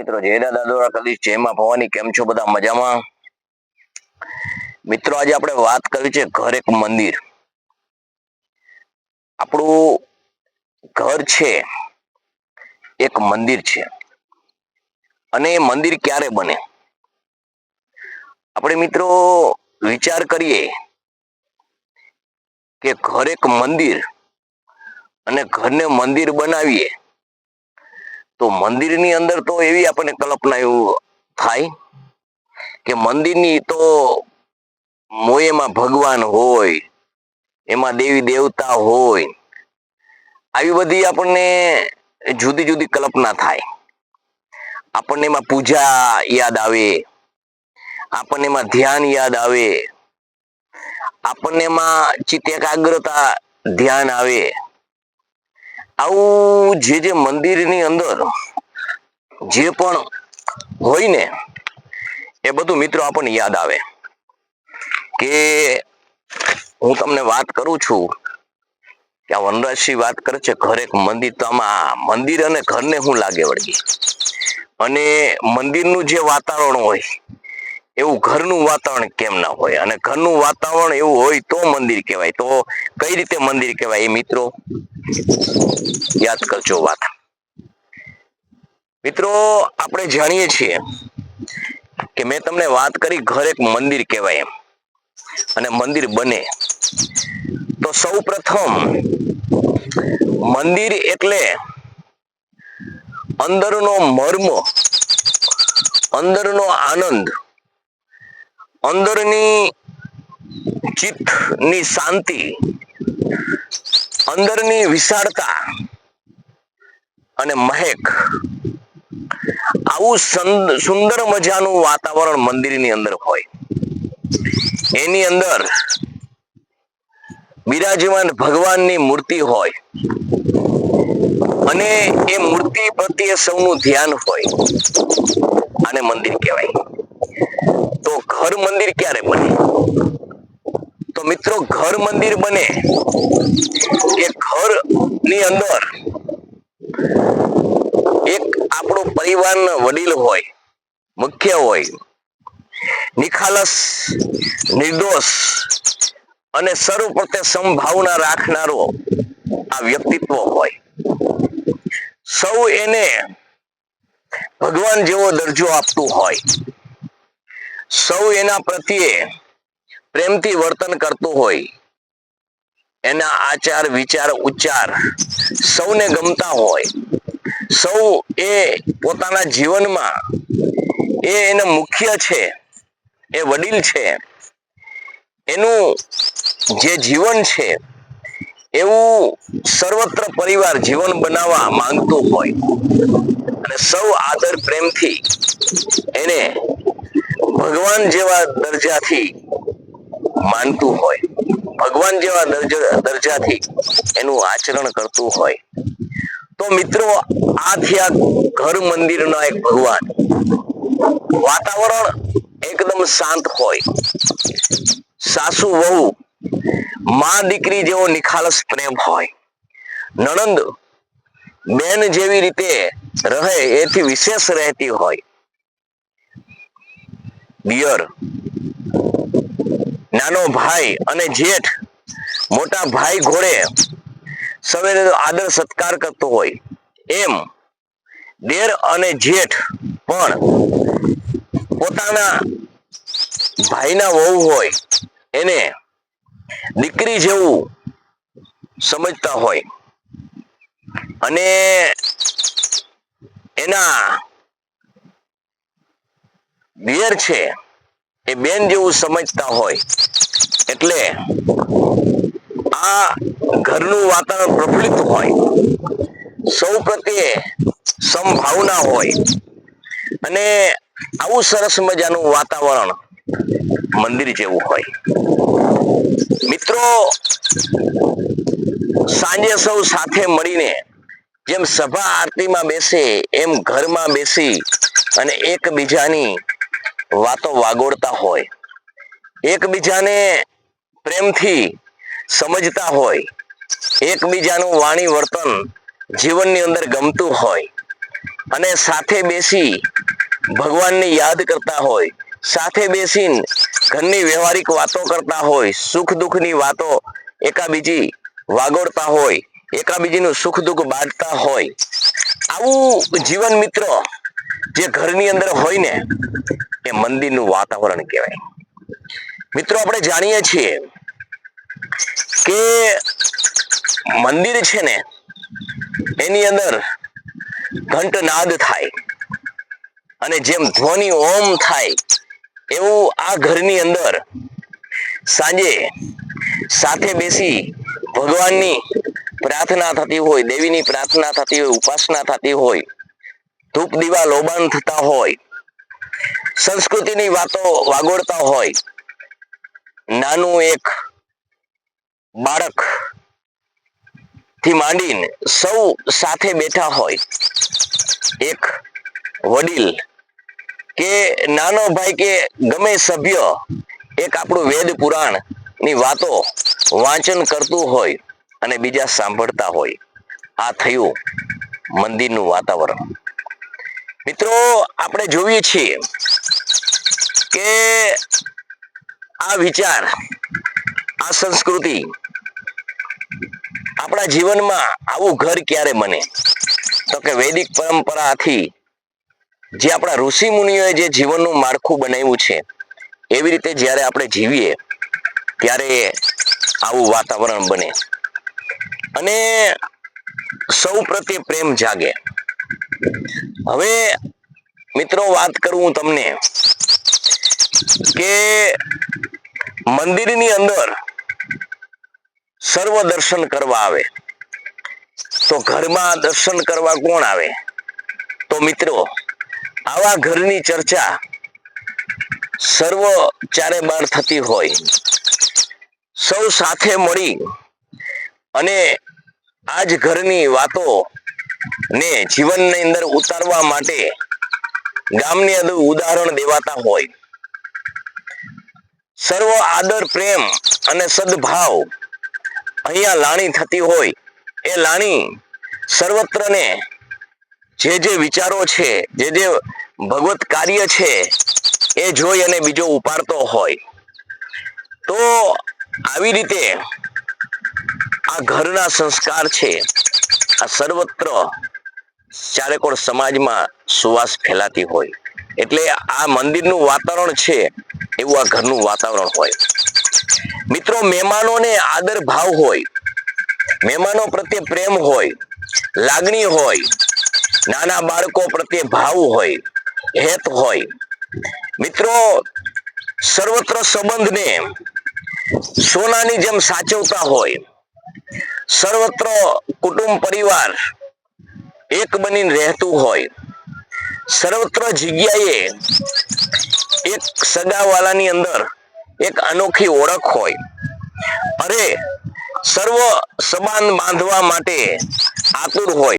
મિત્રો, જય દાદા દ્વારા જયમાં ભવાની, કેમ છો બધા મજામાં? મિત્રો, આજે આપણે વાત કરી છે ઘર એક મંદિર. આપણું ઘર છે, એક મંદિર છે. અને એ મંદિર ક્યારે બને? આપણે મિત્રો વિચાર કરીએ કે ઘર એક મંદિર અને ઘરને મંદિર બનાવીએ તો મંદિરની અંદર તો એવી આપણને કલ્પના એવું થાય કે મંદિરની તો મોયેમાં ભગવાન હોય, એમાં દેવી દેવતા હોય, આવી બધી આપણને જુદી જુદી કલ્પના થાય. આપણને એમાં પૂજા યાદ આવે, આપણને એમાં ધ્યાન યાદ આવે, આપણને એમાં ચિત્ત એકાગ્રતા ધ્યાન આવે. આવું જે મંદિરની અંદર જે પણ હોય ને, એ બધું મિત્રો આપણને યાદ આવે. કે હું તમને વાત કરું છું કે આ વનરાજસિંહ વાત કરે છે, ઘર એક મંદિર, તો આમાં મંદિર અને ઘરને હું લાગે વળગી. અને મંદિરનું જે વાતાવરણ હોય એવું ઘરનું વાતાવરણ કેમ ના હોય? અને ઘરનું વાતાવરણ એવું હોય તો મંદિર કહેવાય. તો કઈ રીતે મંદિર કહેવાય એ મિત્રો? યાદ કરજો વાત. મિત્રો, આપણે જાણીએ છીએ કે મેં તમને વાત કરી ઘર એક મંદિર કહેવાય એમ. અને મંદિર બને. તો સૌ પ્રથમ મંદિર એટલે અંદરનો મર્મ, અંદરનો આનંદ. અંદરની ચિત્તની શાંતિ, અંદરની વિશાળતા અને મહેક, આવું સંદ- સુંદર મજાનું વાતાવરણ મંદિરની અંદર હોય. એની અંદર બિરાજમાન ભગવાનની મૂર્તિ હોય અને એ મૂર્તિ પ્રત્યે સૌનું ધ્યાન હોય, આને મંદિર કહેવાય. તો ઘર મંદિર ક્યારે બને? તો મિત્રો ઘર મંદિર બને એ ઘરની અંદર એક આપણો પરિવારનો વડીલ હોય, મુખ્ય હોય, નિખાલસ, નિર્દોષ અને સર્વ પ્રત્યે સંભાવના રાખનારો આ વ્યક્તિત્વ હોય. સૌ એને ભગવાન જેવો દરજ્જો આપતું હોય. સૌ એના પ્રત્યે પ્રેમથી વર્તન કરતું હોય. એના આચાર, વિચાર, ઉચ્ચાર સૌને ગમતા હોય. સૌ એ પોતાના જીવનમાં એ એને મુખ્ય છે, એ વડીલ છે, એનું જે જીવન છે, એવું સર્વત્ર પરિવાર જીવન બનાવવા માંગતું હોય. અને સૌ આદર પ્રેમથી એને ભગવાન જેવા દરજાથી માનતું હોય, ભગવાન જેવા દરજ- દરજાથી એનું આચરણ કરતું હોય. તો મિત્રો, આ થયા ઘર મંદિરના એક ભગવાન. વાતાવરણ એકદમ શાંત હોય. સાસુ વહુ, માં દીકરી જેવો નિખાલસ પ્રેમ હોય. નણંદ બેન જેવી રીતે રહે, એથી વિશેષ રહેતી હોય. દિયર નાનો ભાઈ અને જેઠ મોટા ભાઈ ઘોડે સવેરે આદર સત્કાર કરતો હોય. એમ દેર અને જેઠ પણ પોતાના ભાઈના વહુ હોય. એને દીકરી જેવું સમજતા હોય. અને એના દિયર છે, એ બેન જેવું સમજતા હોય. એટલે આ ઘરનું વાતાવરણ પ્રફુલ્લિત હોય. સૌ પ્રત્યે સમભાવના હોય. અને આવું સરસ મજાનું વાતાવરણ મંદિર જેવું હોય. મિત્રો, સાંજે સૌ સાથે મળીને જેમ સભા આરતીમાં બેસે, એમ ઘરમાં બેસી અને એકબીજાની વાતો વાગોળતા હોય. એકબીજાને પ્રેમથી સમજતા હોય. એકબીજાનું વાણી વર્તન જીવનની અંદર ગમતું હોય. અને સાથે બેસી ભગવાનને યાદ કરતા હોય. સાથે બેસીને ઘરની વ્યવહારિક વાતો કરતા હોય. સુખ દુઃખની વાતો એકાબીજી વાગોળતા હોય. એકાબીજીનું સુખ દુઃખ બાંટતા હોય. આવું જીવન મિત્ર જે ઘરની અંદર હોય ને, એ મંદિરનું વાતાવરણ કહેવાય. મિત્રો, આપણે જાણીએ છીએ કે મંદિર છે ને, એની અંદર ઘંટનાદ થાય અને જેમ ધ્વનિ ઓમ થાય, એવું આ ઘરની અંદર સાંજે સાથે બેસી ભગવાનની પ્રાર્થના થતી હોય, દેવીની પ્રાર્થના થતી હોય, ઉપાસના થતી હોય ધૂપ દીવા લોબાન થતા હોય. સંસ્કૃતિની વાતો વાગોળતા હોય. નાનું એક બાળકથી માંડીને સૌ સાથે બેઠા હોય. એક વડીલ કે નાનો ભાઈ કે ગમે સભ્ય એક આપણું વેદ પુરાણની વાતો વાંચન કરતું હોય અને બીજા સાંભળતા હોય. આ થયું મંદિરનું વાતાવરણ. મિત્રો, આપણે જોઈએ છીએ કે આ વિચાર, આ સંસ્કૃતિ આપણા જીવનમાં આવું ઘર ક્યારે બને? તો કે વૈદિક પરંપરાથી જે આપણા ઋષિ મુનિઓએ જે જીવનનું માળખું બનાવ્યું છે, એવી રીતે જ્યારે આપણે જીવીએ, ત્યારે આવું વાતાવરણ બને. અને સૌ પ્રત્યે પ્રેમ જાગે. હવે મિત્રો, વાત કરું તમને કે મંદિરની અંદર સર્વ દર્શન કરવા આવે. તો ઘરમાં દર્શન કરવા કોણ આવે? તો મિત્રો, આવા ઘરની ચર્ચા સર્વ ચારે બાર થતી હોય. સૌ સાથે મળી અને આજ ઘરની વાતો ને જીવનની અંદર ઉતારવા માટે ગામની અંદર ઉદાહરણ દેવાતા હોય. સર્વ આદર, પ્રેમ અને સદભાવ અહીંયા લાણી થતી હોય. એ લાણી સર્વત્રને જે જે વિચારો છે, જે જે ભગવત કાર્ય છે, એ જોઈ અને બીજો ઉપાડતો હોય. તો આવી રીતે આ ઘરના સંસ્કાર છે. આ સર્વત્ર ચારેકોર સમાજમાં સુવાસ ફેલાતી હોય. એટલે આ મંદિરનું વાતાવરણ છે એવું આ ઘરનું વાતાવરણ હોય. મિત્રો, મહેમાનોને આદર ભાવ હોય, મહેમાનો પ્રત્યે પ્રેમ હોય, લાગણી હોય, નાના બાળકો પ્રત્યે ભાવ હોય, હેત હોય. મિત્રો, સર્વત્ર સંબંધને સોનાની જેમ સાચવતા હોય સર્વત્ર કુટુંબ પરિવાર એક બનીને રહેતું હોય. સર્વત્ર જગ્યાએ એક સગાવાલાની અંદર એક અનોખી ઓળખ હોય. અરે, સર્વ સંબંધ બાંધવા માટે આતુર હોય.